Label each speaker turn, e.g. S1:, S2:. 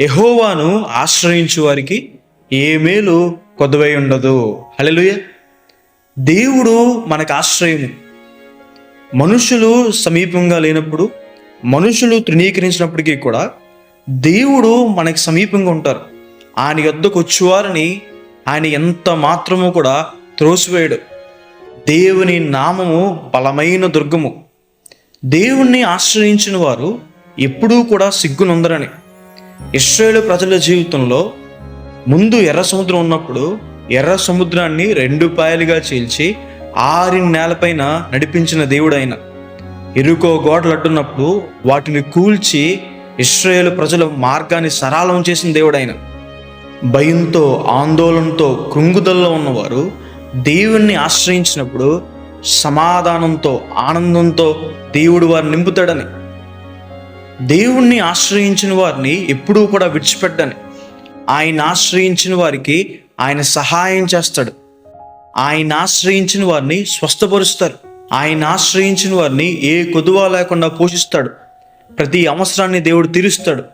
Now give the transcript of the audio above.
S1: ఎహోవాను ఆశ్రయించు వారికి ఏ మేలు కొద్దువై ఉండదు. హల్లెలూయ. దేవుడు మనకు ఆశ్రయము. మనుషులు సమీపంగా లేనప్పుడు మనుషులు తృణీకరించినప్పటికీ కూడా దేవుడు మనకి సమీపంగా ఉంటారు. ఆయన యొద్దకు వచ్చేవారని ఆయన ఎంత మాత్రము కూడా త్రోసివేయడు. దేవుని నామము బలమైన దుర్గము. దేవుణ్ణి ఆశ్రయించిన వారు ఎప్పుడూ కూడా సిగ్గునొందరని. ఇస్రాయేల్ ప్రజల జీవితంలో ముందు ఎర్ర సముద్రం ఉన్నప్పుడు ఎర్ర సముద్రాన్ని రెండు పాయలుగా చీల్చి ఆరిన నేలపైన నడిపించిన దేవుడైన ఇరుకో గోడలు అడ్డున్నప్పుడు వాటిని కూల్చి ఇస్రాయేల్ ప్రజల మార్గాన్ని సరళం చేసిన దేవుడైన. భయంతో ఆందోళనతో కృంగుదల్లో ఉన్నవారు దేవుణ్ణి ఆశ్రయించినప్పుడు సమాధానంతో ఆనందంతో దేవుడు వారిని నింపుతాడని దేవుణ్ణి ఆశ్రయించిన వారిని ఎప్పుడూ కూడా విడిచిపెట్టని. ఆయన ఆశ్రయించిన వారికి ఆయన సహాయం చేస్తాడు. ఆయన ఆశ్రయించిన వారిని స్వస్థపరుస్తారు. ఆయన ఆశ్రయించిన వారిని ఏ కొదువ లేకుండా పోషిస్తాడు. ప్రతి అవసరాన్ని దేవుడు తీరుస్తాడు.